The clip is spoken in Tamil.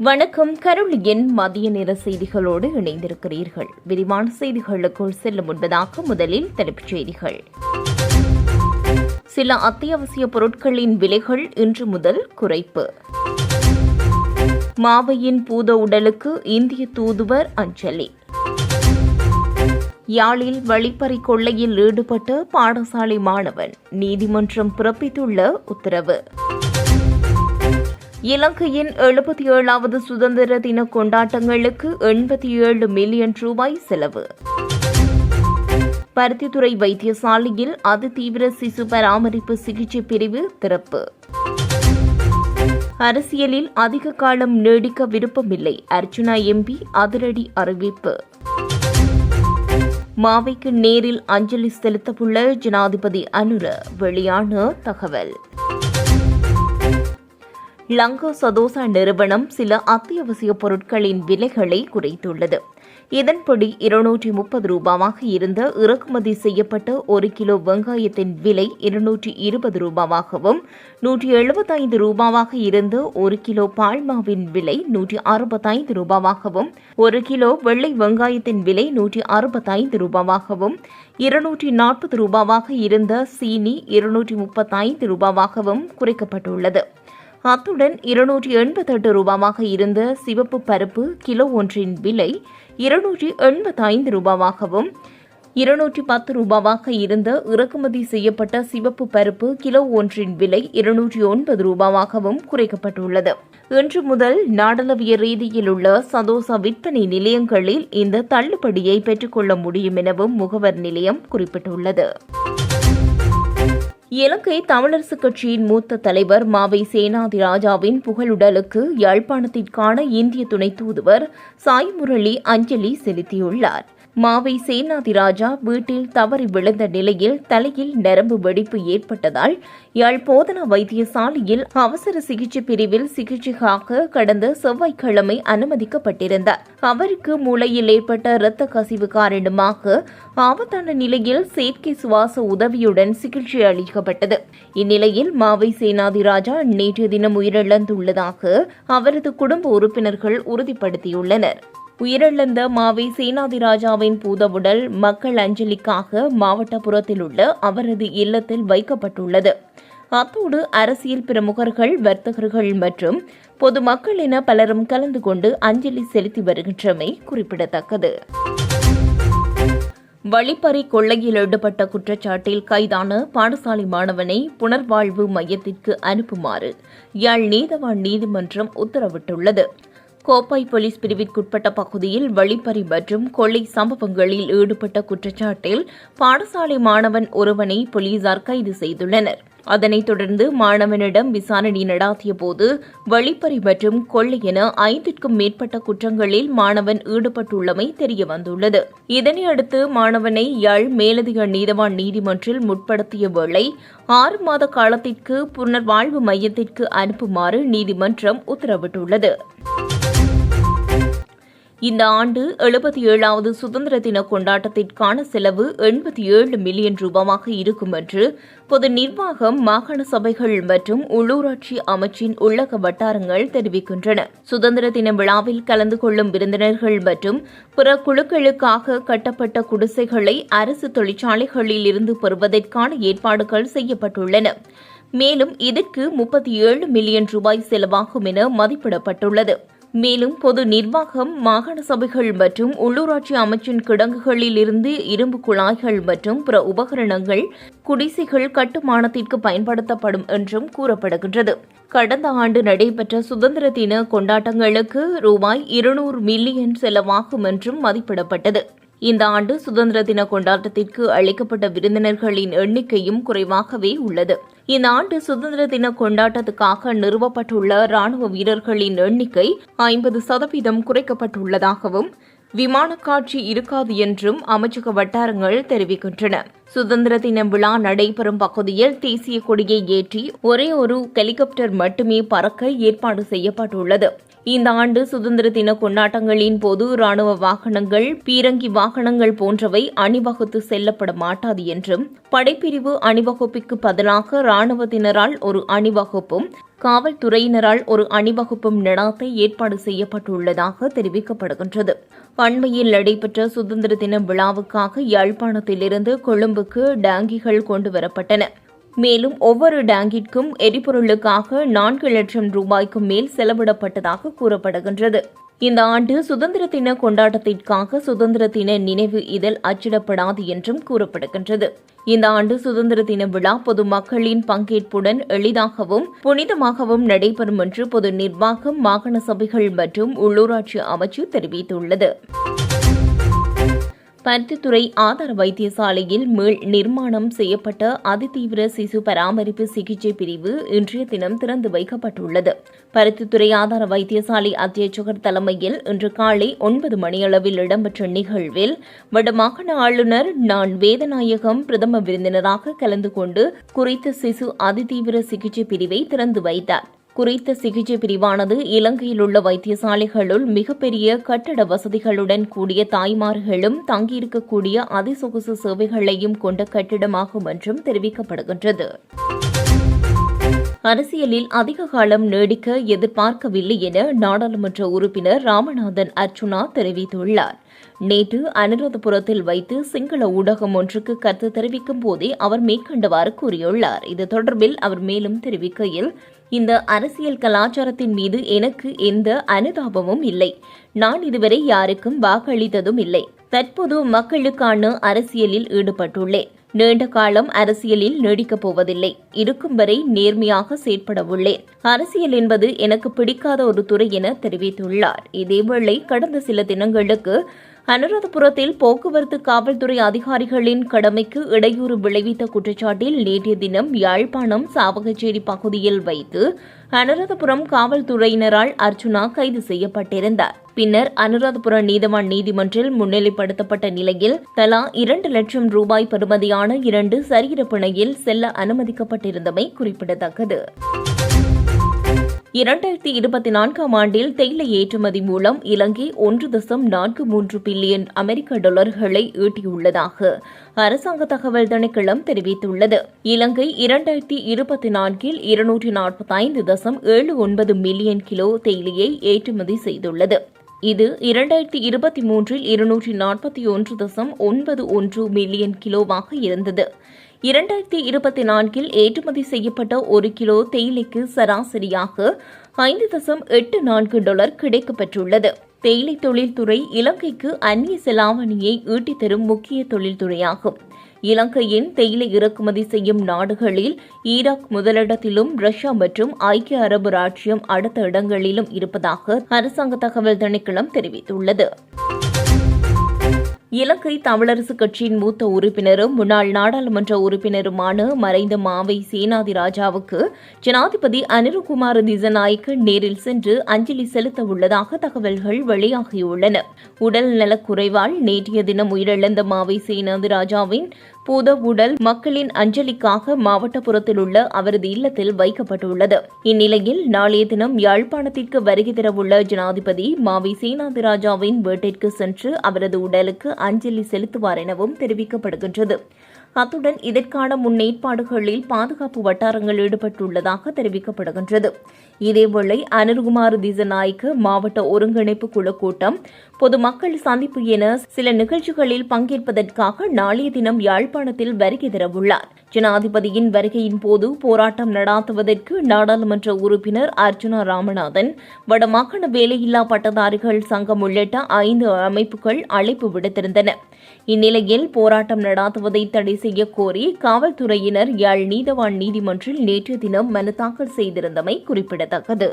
வணக்கம். கருளியின் மதிய நேர செய்திகளோடு இணைந்திருக்கிறீர்கள். விரிவான செய்திகளுக்குள் செல்லும் முன்பதாக முதலில் தலைப்புச் செய்திகள். சில அத்தியாவசிய பொருட்களின் விலைகள் இன்று முதல் குறைப்பு. மாவையின் பூத உடலுக்கு இந்திய தூதுவர் அஞ்சலி. யாழில் வழிப்பறி கொள்ளையில் ஈடுபட்ட பாடசாலை மாணவன் நீதிமன்றம் பிறப்பித்துள்ள உத்தரவு. இலங்கையின் எழுபத்தி ஏழாவது சுதந்திர தின கொண்டாட்டங்களுக்கு எண்பத்தி ஏழு மில்லியன் ரூபாய் செலவு. பருத்தித்துறை வைத்தியசாலையில் அதிதீவிர சிசு பராமரிப்பு சிகிச்சை பிரிவு திறப்பு. அரசியலில் அதிக காலம் நீடிக்க விருப்பமில்லை. அர்ஜுனா எம்பி அதிரடி அறிவிப்பு. மாவைக்கு நேரில் அஞ்சலி செலுத்தவுள்ள ஜனாதிபதி அனுர வெளியான தகவல். லங்கா சதோசா நிறுவனம் சில அத்தியாவசிய பொருட்களின் விலைகளை குறைத்துள்ளது. இதன்படி இருநூற்றி முப்பது ரூபாவாக இருந்த இறக்குமதி செய்யப்பட்ட ஒரு கிலோ வெங்காயத்தின் விலை இருநூற்றி இருபது ரூபாவாகவும் நூற்றி எழுபத்தைந்து ரூபாவாக இருந்த ஒரு கிலோ பால்மாவின் விலை நூற்றி அறுபத்தைந்து ரூபாவாகவும் ஒரு கிலோ வெள்ளை வெங்காயத்தின் விலை நூற்றி அறுபத்தைந்து ரூபாவாகவும் இருநூற்றி நாற்பது ரூபாவாக இருந்த சீனி இருநூற்றி முப்பத்தைந்து ரூபாவாகவும் குறைக்கப்பட்டுள்ளது. அத்துடன் இருநூற்றி எண்பத்தெட்டு ரூபாவாக இருந்த சிவப்பு பருப்பு கிலோ ஒன்றின் விலை இருநூற்றி எண்பத்தைந்து ரூபாவாகவும் இருநூற்றி பத்து ரூபாவாக இருந்த இறக்குமதி செய்யப்பட்ட சிவப்பு பருப்பு கிலோ ஒன்றின் விலை இருநூற்றி ஒன்பது ரூபாவாகவும் குறைக்கப்பட்டுள்ளது. இன்று முதல் நாடளவிய ரீதியில் உள்ள சதோசா விற்பனை நிலையங்களில் இந்த தள்ளுபடியை பெற்றுக்கொள்ள முடியும் எனவும் முகவர் நிலையம் குறிப்பிட்டுள்ளது. இலங்கை தமிழரசு கட்சியின் மூத்த தலைவர் மாவை சேனாதி ராஜாவின் புகழுடலுக்கு யாழ்ப்பாணத்திற்கான இந்திய துணை தூதுவர் சாய் முரளி அஞ்சலி செலுத்தியுள்ளார். மாவை சேனாதிராஜா வீட்டில் தவறி விழுந்த நிலையில் தலையில் நரம்பு வெடிப்பு ஏற்பட்டதால் யாழ் போதனா வைத்தியசாலையில் அவசர சிகிச்சை பிரிவில் சிகிச்சைக்காக கடந்த செவ்வாய்க்கிழமை அனுமதிக்கப்பட்டிருந்தார். அவருக்கு மூளையில் ஏற்பட்ட இரத்த கசிவு காரணமாக ஆபத்தான நிலையில் செயற்கை சுவாச உதவியுடன் சிகிச்சை அளிக்கப்பட்டது. இந்நிலையில் மாவை சேனாதிராஜா நேற்று நேற்றைய தினம் உயிரிழந்துள்ளதாக அவரது குடும்ப உறுப்பினர்கள் உறுதிப்படுத்தியுள்ளனர். உயிரிழந்த மாவை சேனாதிராஜாவின் பூதவுடல் மக்கள் அஞ்சலிக்காக மாவட்டபுரத்தில் உள்ள அவரது இல்லத்தில் வைக்கப்பட்டுள்ளது. அத்தோடு அரசியல் பிரமுகர்கள் வர்த்தகர்கள் மற்றும் பொதுமக்கள் என பலரும் கலந்து கொண்டு அஞ்சலி செலுத்தி வருகின்றமை குறிப்பிடத்தக்கது. வழிப்பறி கொள்ளையில் ஈடுபட்ட குற்றச்சாட்டில் கைதான பாடசாலை மாணவனை புனர்வாழ்வு மையத்திற்கு அனுப்புமாறு யாழ் நீதவான் நீதிமன்றம் உத்தரவிட்டுள்ளது. கோப்பாய் போலீஸ் பிரிவிற்குட்பட்ட பகுதியில் வழிப்பறி மற்றும் கொள்ளை சம்பவங்களில் ஈடுபட்ட குற்றச்சாட்டில் பாடசாலை மாணவன் ஒருவனை போலீசார் கைது செய்துள்ளனர். அதனைத் தொடர்ந்து மாணவனிடம் விசாரணை நடாத்திய போது வழிப்பறி மற்றும் கொள்ளை என ஐந்திற்கும் மேற்பட்ட குற்றங்களில் மாணவன் ஈடுபட்டுள்ளமை தெரியவந்துள்ளது. இதனையடுத்து மாணவனை யாழ் மேலதிக நீதவான் நீதிமன்றில் முற்படுத்திய வேளை ஆறு மாத காலத்திற்கு புனர்வாழ்வு மையத்திற்கு அனுப்புமாறு நீதிமன்றம் உத்தரவிட்டுள்ளது. இந்த ஆண்டு எழுபத்தி ஏழாவது சுதந்திர தின கொண்டாட்டத்திற்கான செலவு எண்பத்தி ஏழு மில்லியன் ரூபாவாக இருக்கும் என்று பொது நிர்வாகம் மாகாண சபைகள் மற்றும் உள்ளூராட்சி அமைச்சின் உள்ளக வட்டாரங்கள் தெரிவிக்கின்றன. சுதந்திர தின விழாவில் கலந்து கொள்ளும் விருந்தினர்கள் மற்றும் பிற குழுக்களுக்காக கட்டப்பட்ட குடிசைகளை அரசு தொழிற்சாலைகளில் இருந்து பெறுவதற்கான ஏற்பாடுகள் செய்யப்பட்டுள்ளன. மேலும் இதற்கு முப்பத்தி ஏழு மில்லியன் ரூபாய் செலவாகும் என மதிப்பிடப்பட்டுள்ளது. மேலும் பொது நிர்வாகம் மாகாண சபைகள் மற்றும் உள்ளூராட்சி அமைச்சின் கிடங்குகளில் இருந்து இரும்பு குழாய்கள் மற்றும் பிற உபகரணங்கள் குடிசைகள் கட்டுமானத்திற்கு பயன்படுத்தப்படும் என்றும் கூறப்படுகின்றது. கடந்த ஆண்டு நடைபெற்ற சுதந்திர தின கொண்டாட்டங்களுக்கு ரூபாய் இருநூறு மில்லியன் செலவாகும் என்றும் மதிப்பிடப்பட்டது. இந்த ஆண்டு சுதந்திர தின கொண்டாட்டத்திற்கு அளிக்கப்பட்ட விருந்தினர்களின் எண்ணிக்கையும் குறைவாகவே உள்ளது. இந்த ஆண்டு சுதந்திர தின கொண்டாட்டத்துக்காக நிறுவப்பட்டுள்ள ராணுவ வீரர்களின் எண்ணிக்கை ஐம்பது சதவீதம் குறைக்கப்பட்டுள்ளதாகவும் விமான காட்சி இருக்காது என்றும் அமைச்சக வட்டாரங்கள் தெரிவிக்கின்றன. சுதந்திர தின விழா நடைபெறும் பகுதியில் தேசிய கொடியை ஏற்றி ஒரே ஒரு ஹெலிகாப்டர் மட்டுமே பறக்க ஏற்பாடு செய்யப்பட்டுள்ளது. இந்த ஆண்டு சுதந்திர தின கொண்டாட்டங்களின் போது ராணுவ வாகனங்கள் பீரங்கி வாகனங்கள் போன்றவை அணிவகுத்து செல்லப்பட மாட்டாது என்றும் படைப்பிரிவு அணிவகுப்பிற்கு பதிலாக ராணுவத்தினரால் ஒரு அணிவகுப்பும் காவல்துறையினரால் ஒரு அணிவகுப்பும் நடாத்த ஏற்பாடு செய்யப்பட்டுள்ளதாக தெரிவிக்கப்படுகின்றது. அண்மையில் நடைபெற்ற சுதந்திர தின விழாவுக்காக யாழ்ப்பாணத்திலிருந்து கொழும்புக்கு டாங்கிகள் கொண்டுவரப்பட்டன. மேலும் ஒவ்வொரு டேங்கிற்கும் எரிபொருளுக்காக நான்கு லட்சம் ரூபாய்க்கும் மேல் செலவிடப்பட்டதாக கூறப்படுகின்றது. இந்த ஆண்டு சுதந்திர தின கொண்டாட்டத்திற்காக சுதந்திர தின நினைவு இதழ் அச்சிடப்படாது என்றும் கூறப்படுகின்றது. இந்த ஆண்டு சுதந்திர தின விழா பொதுமக்களின் பங்கேற்புடன் எளிதாகவும் புனிதமாகவும் நடைபெறும் என்று பொது நிர்வாகம் மாகாண சபைகள் மற்றும் உள்ளூராட்சி அமைச்சு தெரிவித்துள்ளது. பருத்தித்துறை ஆதார வைத்தியசாலையில் மீள் நிர்மாணம் செய்யப்பட்ட அதிதீவிர சிசு பராமரிப்பு சிகிச்சை பிரிவு இன்றைய தினம் திறந்து வைக்கப்பட்டுள்ளது. பருத்தித்துறை ஆதார வைத்தியசாலை அத்தியட்சகர் தலைமையில் இன்று காலை ஒன்பது மணியளவில் இடம்பெற்ற நிகழ்வில் வடமாகாண ஆளுநர் நான் வேதநாயகம் பிரதம விருந்தினராக கலந்து கொண்டு குறித்த சிசு அதிதீவிர சிகிச்சை பிரிவை திறந்து வைத்தார். குறித்த சிகிச்சை பிரிவானது இலங்கையில் உள்ள வைத்தியசாலைகளுள் மிகப்பெரிய கட்டட வசதிகளுடன் கூடிய தாய்மார்களும் தங்கியிருக்கக்கூடிய அதிசொகுசு சேவைகளையும் கொண்ட கட்டிடமாகும் என்றும் தெரிவிக்கப்படுகின்றது. அரசியலில் அதிக காலம் நீடிக்க எதிர்பார்க்கவில்லை என நாடாளுமன்ற உறுப்பினர் ராமநாதன் அர்ச்சுனா தெரிவித்துள்ளார். நேற்று அனுராதபுரத்தில் வைத்து சிங்கள ஊடகம் ஒன்றுக்கு கருத்து தெரிவிக்கும் போதே அவர் மேற்கண்டவாறு கூறியுள்ளார். இது தொடர்பில் அவர் மேலும் தெரிவிக்கையில் இந்த அரசியல் கலாச்சாரத்தின் மீது எனக்கு எந்த அனுதாபமும் இல்லை. நான் இதுவரை யாருக்கும் வாக்களித்ததும் இல்லை. தற்போது மக்களுக்கான அரசியலில் ஈடுபட்டுள்ளேன். நீண்ட காலம் அரசியலில் நீடிக்கப் போவதில்லை. இருக்கும் வரை நேர்மையாக செயற்பட உள்ளேன் அரசியல் என்பது எனக்கு பிடிக்காத ஒரு துறை என தெரிவித்துள்ளார். இதேவேளை கடந்த சில தினங்களுக்கு அனுராதபுரத்தில் போக்குவரத்து காவல்துறை அதிகாரிகளின் கடமைக்கு இடையூறு விளைவித்த குற்றச்சாட்டில் நேற்றைய தினம் யாழ்ப்பாணம் சாவகச்சேரி பகுதியில் வைத்து அனுராதபுரம் காவல்துறையினரால் அர்ச்சுனா கைது செய்யப்பட்டிருந்தார். பின்னர் அனுராதபுரம் நீதவான் நீதிமன்றில் முன்னிலைப்படுத்தப்பட்ட நிலையில் தலா இரண்டு லட்சம் ரூபாய் பெறுமதியான இரண்டு சரீரப்பிணையில் செல்ல அனுமதிக்கப்பட்டிருந்தமை குறிப்பிடத்தக்கது. இரண்டாயிரத்தி இருபத்தி நான்காம் ஆண்டில் தேயிலை ஏற்றுமதி மூலம் இலங்கை ஒன்று தசம் நான்கு மூன்று பில்லியன் அமெரிக்க டாலர்களை ஈட்டியுள்ளதாக அரசாங்க தகவல் திணைக்களம் தெரிவித்துள்ளது. இலங்கை இரண்டாயிரத்தி இருபத்தி நான்கில் இருநூற்றி நாற்பத்தி ஐந்து தசம் ஏழு ஒன்பது மில்லியன் கிலோ தேயிலையை ஏற்றுமதி செய்துள்ளது. இது இரண்டாயிரத்தி இருபத்தி மூன்றில் இருநூற்றி நாற்பத்தி ஒன்று தசம் ஒன்பது ஒன்று மில்லியன் கிலோவாக இருந்தது. இரண்டாயிரத்தி இருபத்தி நான்கில் ஏற்றுமதி செய்யப்பட்ட ஒரு கிலோ தேயிலைக்கு சராசரியாக ஐந்து தசம் எட்டு நான்கு டாலர் கிடைக்கப்பெற்றுள்ளது. தேயிலை தொழில்துறை இலங்கைக்கு அந்நிய செலாவணியை ஈட்டித்தரும் முக்கிய தொழில்துறையாகும். இலங்கையின் தேயிலை இறக்குமதி செய்யும் நாடுகளில் ஈராக் முதலிடத்திலும் ரஷ்யா மற்றும் ஐக்கிய அரபு ராஜ்யம் அடுத்த இடங்களிலும் இருப்பதாக அரசாங்க தகவல் திணைக்களம் தெரிவித்துள்ளது. இலங்கை தமிழரசு கட்சியின் மூத்த உறுப்பினரும் முன்னாள் நாடாளுமன்ற உறுப்பினருமான மறைந்த மாவை சேனாதி ராஜாவுக்கு ஜனாதிபதி அனிருகுமார் திசநாயக்க நேரில் சென்று அஞ்சலி செலுத்த உள்ளதாக தகவல்கள் வெளியாகியுள்ளன. உடல் நலக்குறைவால் நேற்றைய தினம் உயிரிழந்த மாவை சேனாதி ராஜாவின் பூத உடல் மக்களின் அஞ்சலிக்காக மாவட்டப்புறத்தில் உள்ள அவரது இல்லத்தில் வைக்கப்பட்டுள்ளது. இந்நிலையில் நாளைய தினம் யாழ்ப்பாணத்திற்கு வருகை தரவுள்ள ஜனாதிபதி மாவி சேனாதிராஜாவின் வீட்டிற்கு சென்று அவரது உடலுக்கு அஞ்சலி செலுத்துவார் எனவும் தெரிவிக்கப்படுகின்றது. அத்துடன் இதற்கான முன்னேற்பாடுகளில் பாதுகாப்பு வட்டாரங்கள் ஈடுபட்டுள்ளதாக தெரிவிக்கப்படுகின்றது. இதேவேளை அனுர்குமார் திசநாய்க்கு மாவட்ட ஒருங்கிணைப்பு குழு கூட்டம் பொதுமக்கள் சந்திப்பு என சில நிகழ்ச்சிகளில் பங்கேற்பதற்காக நாளைய தினம் யாழ்ப்பாணத்தில் வருகை தரவுள்ளார். ஜனாதிபதியின் வருகையின் போது போராட்டம் நடாத்துவதற்கு நாடாளுமன்ற உறுப்பினர் அர்ஜுனா ராமநாதன் வடமாகாண வேலையில்லா பட்டதாரிகள் சங்கம் உள்ளிட்ட ஐந்து அமைப்புகள் அழைப்பு விடுத்திருந்தன. இந்நிலையில் போராட்டம் நடாத்துவதை தடை செய்ய கோரி காவல்துறையினர் யாழ் நீதவான் நீதிமன்றில் நேற்று தினம் மனு தாக்கல் செய்திருந்தமை குறிப்பிடத்தக்கது.